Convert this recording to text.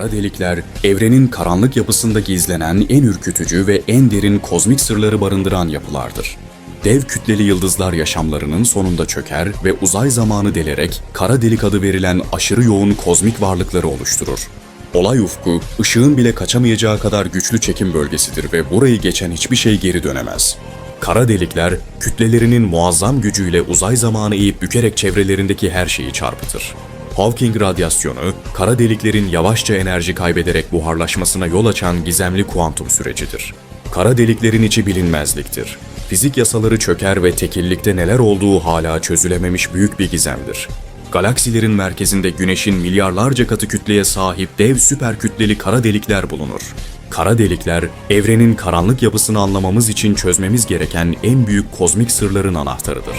Kara delikler, evrenin karanlık yapısında gizlenen en ürkütücü ve en derin kozmik sırları barındıran yapılardır. Dev kütleli yıldızlar yaşamlarının sonunda çöker ve uzay zamanı delerek kara delik adı verilen aşırı yoğun kozmik varlıkları oluşturur. Olay ufku, ışığın bile kaçamayacağı kadar güçlü çekim bölgesidir ve burayı geçen hiçbir şey geri dönemez. Kara delikler, kütlelerinin muazzam gücüyle uzay zamanı eğip bükerek çevrelerindeki her şeyi çarpıtır. Hawking radyasyonu, kara deliklerin yavaşça enerji kaybederek buharlaşmasına yol açan gizemli kuantum sürecidir. Kara deliklerin içi bilinmezliktir. Fizik yasaları çöker ve tekillikte neler olduğu hala çözülememiş büyük bir gizemdir. Galaksilerin merkezinde Güneş'in milyarlarca katı kütleye sahip dev süper kütleli kara delikler bulunur. Kara delikler, evrenin karanlık yapısını anlamamız için çözmemiz gereken en büyük kozmik sırların anahtarıdır.